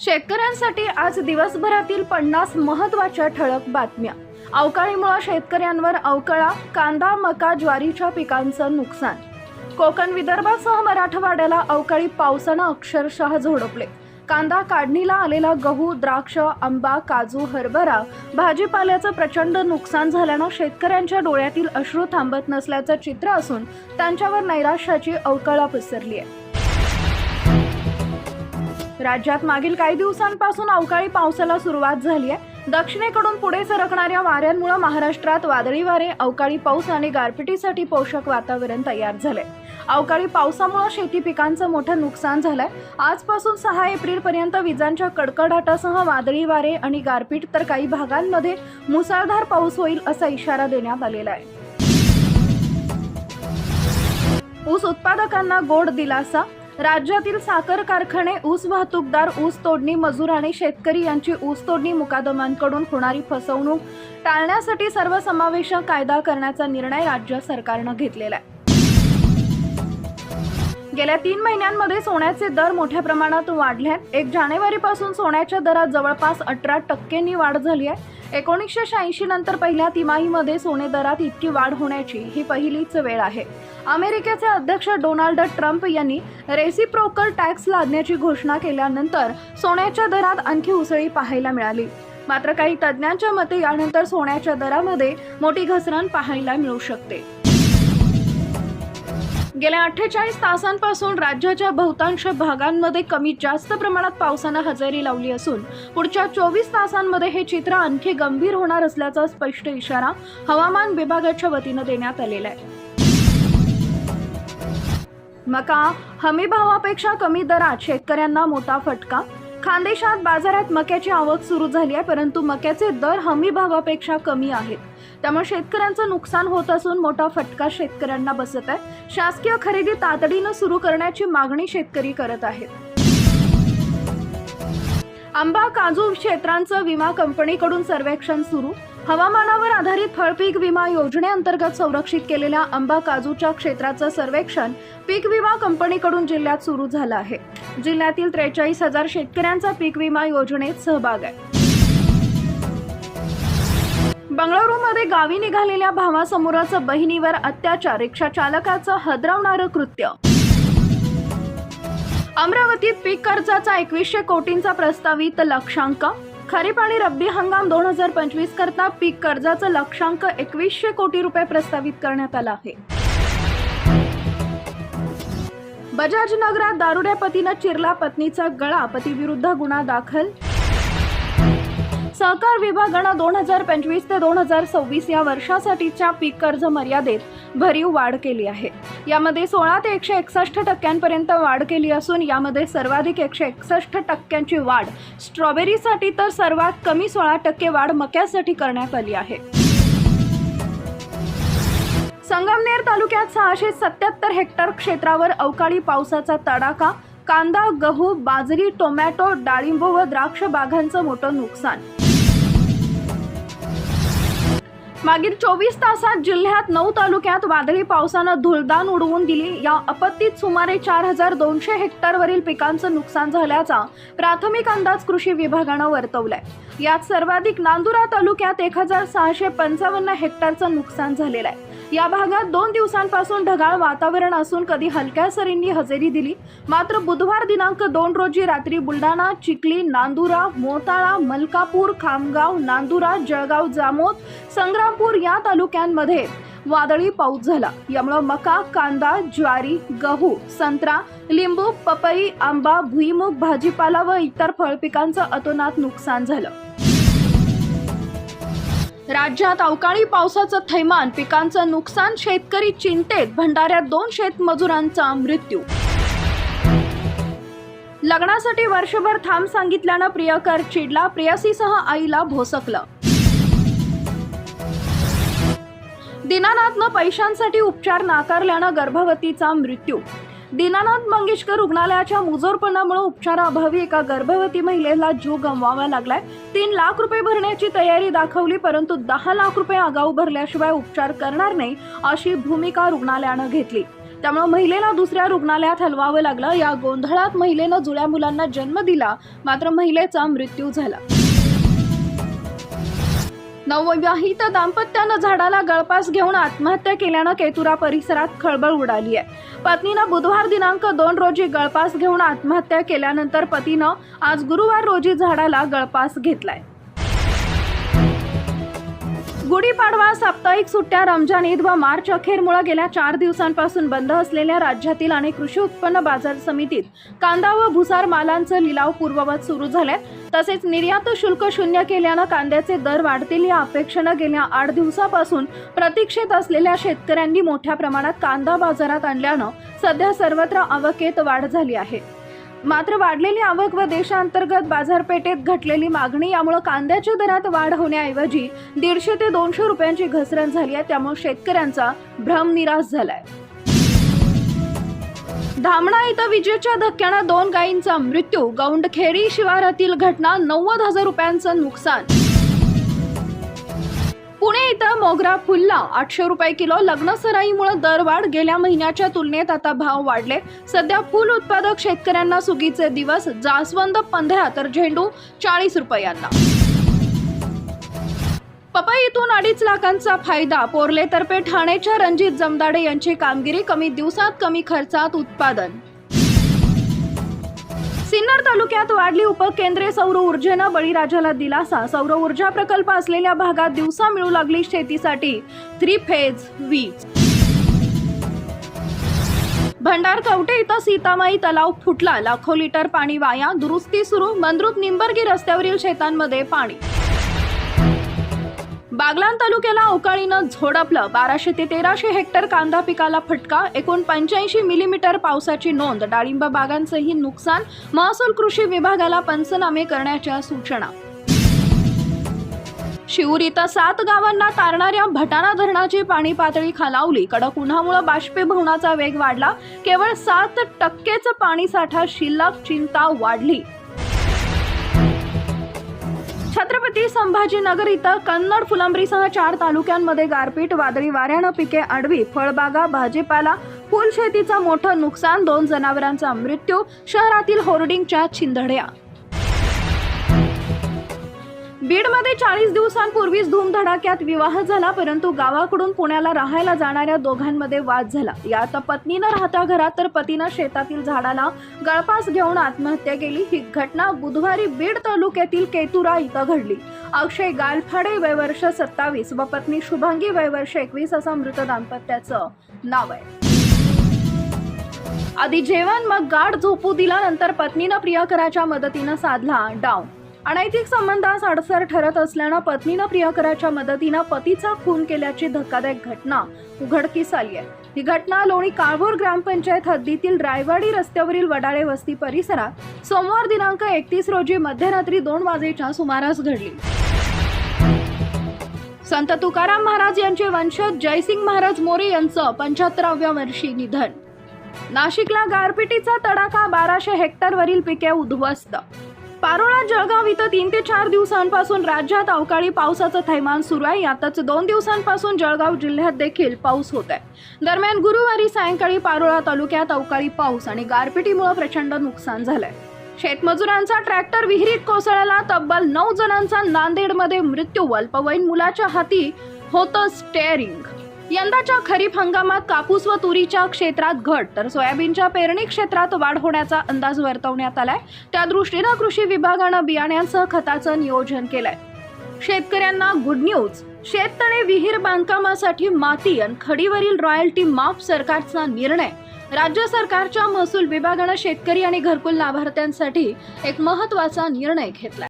शेतकऱ्यांसाठी आज दिवसभरातील पन्नास महत्त्वाच्या ठळक बातम्या. अवकाळीमुळे शेतकऱ्यांवर अवकाळा कांदा मका ज्वारीच्या पिकांचं नुकसान. कोकण विदर्भासह मराठवाड्याला अवकाळी पावसानं अक्षरशः झोडपले. कांदा काढणीला आलेला गहू द्राक्ष आंबा काजू हरभरा भाजीपाल्याचं प्रचंड नुकसान झाल्यानं शेतकऱ्यांच्या डोळ्यातील अश्रू थांबत नसल्याचं चित्र असून त्यांच्यावर नैराश्याची अवकाळा पसरली आहे राज्यात मागील काही दिवसांपासून अवकाळी पावसाला सुरुवात झाली आहे. दक्षिणेकडून पुढे सरकणाऱ्या वाऱ्यांमुळे महाराष्ट्रात वादळी वारे अवकाळी पाऊस आणि गारपिटीसाठी पोषक वातावरण तयार झाले अवकाळी पावसामुळे शेती पिकांचं मोठं नुकसान झालंय. आजपासून सहा एप्रिल पर्यंत विजांच्या कडकडाटासह वादळी वारे आणि गारपीट तर काही भागांमध्ये मुसळधार पाऊस होईल असा इशारा देण्यात आलेला आहे. ऊस उत्पादकांना गोड दिलासा राज्यातील साखर कारखाने ऊस वाहतूकदार ऊस तोडणी मजूर आणि शेतकरी यांची ऊस तोडणी मुकादमांकडून होणारी फसवणूक टाळण्यासाठी सर्वसमावेशक कायदा करण्याचा निर्णय राज्य सरकारनं घेतलेला आहे. गेल्या तीन महिन्यांमध्ये सोन्याचे दर मोठ्या प्रमाणात वाढले आहेत. एक जानेवारीपासून सोन्याच्या दरात जवळपास अठरा टक्क्यांनी वाढ झाली आहे. एकोणीसशे शहाऐंशी नंतर पहिल्या तिमाहीमध्ये सोने दरात इतकी वाढ होण्याची ही पहिलीच वेळ आहे. अमेरिकेचे अध्यक्ष डोनाल्ड ट्रम्प यांनी रेसिप्रोकल टॅक्स लादण्याची घोषणा केल्यानंतर सोन्याच्या दरात आणखी उसळी पाहायला मिळाली. मात्र काही तज्ज्ञांच्या मते यानंतर सोन्याच्या दरामध्ये मोठी घसरण पाहायला मिळू शकते. गेल्या अठ्ठेचाळीस तासांपासून राज्याच्या बहुतांश भागांमध्ये कमी जास्त प्रमाणात पावसानं हजेरी लावली असून पुढच्या चोवीस तासांमध्ये हे चित्र आणखी गंभीर होणार असल्याचा स्पष्ट इशारा हवामान विभागाच्या वतीनं देण्यात आलेला आहे. मका हमीभावापेक्षा कमी दरात शेतकऱ्यांना मोठा फटका? खानदेशात बाजारात मक्याची आवक सुरू झाली आहे परंतु मक्याचे दर हमी भावापेक्षा कमी आहेत. त्यामुळे शेतकऱ्यांचं नुकसान होत असून मोठा फटका शेतकऱ्यांना बसत आहे. शासकीय खरेदी तातडीनं सुरू करण्याची मागणी शेतकरी करत आहेत. आंबा काजू क्षेत्रांचं विमा कंपनीकडून सर्वेक्षण सुरू. हवामानावर आधारित फळपीक विमा योजनेअंतर्गत संरक्षित केलेल्या आंबा काजूच्या क्षेत्राचं सर्वेक्षण पीक विमा कंपनीकडून जिल्ह्यात सुरू झालं आहे. जिल्ह्यातील त्रेचाळीस हजार शेतकऱ्यांचा पीक विमा योजनेत सहभाग आहे. बंगळुरूमध्ये गावी निघालेल्या भावासमोराचं बहिणीवर अत्याचार रिक्षा चालकाचं हदरावणारं कृत्य अमरावतीत पीक कर्जाचा एकवीसशे कोटींचा प्रस्तावित लक्षांक. खरीप आणि रब्बी हंगाम दोन हजार पंचवीस करता पीक कर्जाचं लक्षांक एकवीसशे कोटी रुपये प्रस्तावित करण्यात आला आहे. बजाज नगरात दारुड्या पतीनं चिरला पत्नीचा गळा पतीविरुद्ध गुन्हा दाखल. सहकार विभागानं दोन हजार पंचवीस ते दोन हजार सव्वीस या वर्षासाठीच्या पीक कर्ज मर्यादेत भरीव वाढ केली आहे. यामध्ये सोळा ते एकशे एकसष्ट टक्क्यांपर्यंत वाढ केली असून यामध्ये सर्वाधिक एकशे एकसष्ट टक्क्यांची वाढ. स्ट्रॉबेरीसाठी तर सर्वात कमी सोळा टक्के वाढ मक्यासाठी करण्यात आली आहे. संगमनेर तालुक्यात सहाशे सत्याहत्तर हेक्टर क्षेत्रावर अवकाळी पावसाचा तडाखा कांदा गहू बाजरी टोमॅटो डाळिंब व द्राक्ष बागांचं मोठं नुकसान. मागील चोवीस तासात जिल्ह्यात नऊ तालुक्यात वादळी पावसानं धुळदान उडवून दिली. या आपत्तीत सुमारे चार हजार दोनशे हेक्टरवरील पिकांचं नुकसान झाल्याचा प्राथमिक अंदाज कृषी विभागानं वर्तवलाय. यात सर्वाधिक नांदुरा तालुक्यात एक हजार सहाशे पंचावन्न हेक्टरचं नुकसान झालेलं आहे. या भागात दोन दिवसांपासून ढगाळ वातावरण असून कधी हलक्या सरींनी हजेरी दिली. मात्र बुधवार दिनांक दोन रोजी रात्री बुलढाणा चिखली नांदुरा मोताळा मलकापूर खामगाव नांदुरा जळगाव जामोद संग्रामपूर या तालुक्यांमध्ये वादळी पाऊस झाला. यामुळं मका कांदा ज्वारी गहू संत्रा लिंबू पपई आंबा भुईमुग भाजीपाला व इतर फळपिकांचं अतोनात नुकसान झालं. राज्यात अवकाळी पावसाचं थैमान पिकांचं नुकसान शेतकरी चिंतेत भंडाऱ्यात दोन शेतमजुरांचा मृत्यू. लग्नासाठी वर्षभर थांब सांगितल्यानं प्रियकर चिडला प्रेयसीसह आईला भोसकलं. दीनानाथनं पैशांसाठी उपचार नाकारल्यानं गर्भवतीचा मृत्यू. दीनानाथ मंगेशकर रुग्णालयाच्या मुजोरपणामुळे उपचाराअभावी एका गर्भवती महिलेला जीव गमवावा लागलाय. तीन लाख रुपये भरण्याची तयारी दाखवली परंतु दहा लाख रुपये आगाऊ भरल्याशिवाय उपचार करणार नाही अशी भूमिका रुग्णालयानं घेतली. त्यामुळे महिलेला दुसऱ्या रुग्णालयात हलवावं लागलं. या गोंधळात महिलेनं जुळ्या मुलांना जन्म दिला मात्र महिलेचा मृत्यू झाला. नवविवाहित दाम्पत्यानं झाडाला गळपास घेऊन आत्महत्या केल्यानं केतुरा परिसरात खळबळ उडाली आहे. पत्नीनं बुधवार दिनांक दोन रोजी गळपास घेऊन आत्महत्या केल्यानंतर पतीनं आज गुरुवार रोजी झाडाला गळपास घेतलाय. गुढीपाडवा साप्ताहिक सुट्ट्या रमजान ईद व मार्च अखेरमुळे गेल्या चार दिवसांपासून बंद असलेल्या राज्यातील अनेक कृषी उत्पन्न बाजार समितीत कांदा व भुसार मालांचं लिलाव पूर्ववत सुरू झाले तसेच निर्यात शुल्क शून्य केल्यानं कांद्याचे दर वाढतील या अपेक्षेनं गेल्या आठ दिवसापासून प्रतीक्षेत असलेल्या शेतकऱ्यांनी मोठ्या प्रमाणात कांदा बाजारात आणल्यानं सध्या सर्वत्र आवकेत वाढ झाली आहे. मात्र वाढलेली आवक व देशांतर्गत बाजारपेठेत घटलेली मागणी यामुळे कांद्याच्या दरात वाढ होण्याऐवजी दीडशे ते दोनशे रुपयांची घसरण झाली आहे. त्यामुळे शेतकऱ्यांचा भ्रम निराश झालाय. धामणा इथं विजेच्या धक्क्यानं दोन गायींचा मृत्यू. गौंडखेडी शिवारातील घटना नव्वद हजार रुपयांचं नुकसान. पुणे इथं मोगरा फुलला. आठशे रुपये किलो लग्न सराईमुळे दरवाढ गेल्या महिन्याच्या तुलनेत आता भाव वाढले. सध्या फुल उत्पादक शेतकऱ्यांना सुगीचे दिवस जास्वंद पंधरा तर झेंडू चाळीस रुपयांना. पपईतून अडीच लाखांचा फायदा. पोर्लेतर्फे ठाणेच्या रणजित जमदाडे यांची कामगिरी कमी दिवसात कमी खर्चात उत्पादन. सिन्नर तालुक्यात वाढली उपकेंद्रे सौर ऊर्जेनं बळीराजाला दिलासा. सौर ऊर्जा प्रकल्प असलेल्या भागात दिवसा मिळू लागली शेतीसाठी. थ्री फेज वीज. भंडार कवटे इथं सीतामाई तलाव फुटला. लाखो लिटर पाणी वाया. दुरुस्ती सुरू. मंद्रुत निंबर्गी रस्त्यावरील शेतांमध्ये पाणी. बागलान तालुक्याला अवकाळीनं झोडपलं बाराशे ते तेराशे हेक्टर कांदा पिकाला फटका. एकूण पंच्याऐंशी मिलीमीटर पावसाची नोंद. डाळिंब बागांचंही नुकसान. महसूल कृषी विभागाला पंचनामे करण्याच्या सूचना. शिवूर इथं सात गावांना तारणाऱ्या भटाणा धरणाची पाणी पातळी खालावली. कडक उन्हामुळे बाष्पीभवनाचा वेग वाढला. केवळ सात टक्केच पाणी साठा शिल्लक चिंता वाढली. छत्रपती संभाजीनगर इथं कन्नड फुलंब्रीसह चार तालुक्यांमध्ये गारपीट वादळी वाऱ्यानं पिके आडवी फळबागा भाजीपाला फुलशेतीचं मोठं नुकसान दोन जनावरांचा मृत्यू शहरातील होर्डिंगच्या छिंदड्या बीडमध्ये चाळीस दिवसांपूर्वीच धूमधडाक्यात विवाह झाला परंतु गावाकडून पुण्याला राहायला जाणाऱ्या दोघांमध्ये वाद झाला. यात पत्नीनं राहत्या घरात तर पतीनं शेतातील झाडाला गळपास घेऊन आत्महत्या केली. ही घटना बुधवारी बीड तालुक्यातील केतुरा इथं घडली. अक्षय गालफाडे वयवर्ष सत्तावीस व पत्नी शुभांगी वयवर्ष एकवीस असं मृत दाम्पत्याचं नाव आहे. आधी जेवण मग गाढ झोपू दिला नंतर पत्नीनं प्रियकराच्या मदतीनं साधला डाऊन अनैतिक संबंधास अडसर ठरत असल्यानं पत्नीनं प्रियकराच्या मदतीनं पतीचा खून केल्याची धक्कादायक घटना उघडकीस आली आहे. ही घटना लोणी काळभोर ग्रामपंचायत हद्दीतील रायवाडी रस्त्यावरील वडाळे वस्ती परिसरात सोमवार दिनांक एकतीस रोजी मध्यरात्री दोन वाजेच्या सुमारास घडली. संत तुकाराम महाराज यांचे वंशज जयसिंग महाराज मोरे यांचं पंच्याहत्तराव्या वर्षी निधन. नाशिकला गारपिटीचा तडाखा बाराशे हेक्टरवरील पिके उद्ध्वस्त पारोळा जळगाव इथं तीन ते चार दिवसांपासून राज्यात अवकाळी पावसाचं थैमान सुरू आहे. यातच दोन दिवसांपासून जळगाव जिल्ह्यात देखील पाऊस होत आहे. दरम्यान गुरुवारी सायंकाळी पारोळा तालुक्यात अवकाळी पाऊस आणि गारपिटीमुळे प्रचंड नुकसान झालंय. शेतमजुरांचा ट्रॅक्टर विहिरीत कोसळला तब्बल नऊ जणांचा नांदेडमध्ये मृत्यू अल्पवयीन मुलाच्या हाती होतं स्टेअरिंग. यंदाच्या खरीप हंगामात कापूस व तुरीच्या क्षेत्रात घट तर सोयाबीनच्या पेरणी क्षेत्रात वाढ होण्याचा अंदाज वर्तवण्यात आलाय. त्या दृष्टीनं कृषी विभागानं बियाण्यांसह खताचं नियोजन केलंय. शेतकऱ्यांना गुड न्यूज शेततळे विहीर बांधकामासाठी माती आणि खडीवरील रॉयल्टी माफ सरकारचा निर्णय. राज्य सरकारच्या महसूल विभागानं शेतकरी आणि घरकुल लाभार्थ्यांसाठी एक महत्त्वाचा निर्णय घेतला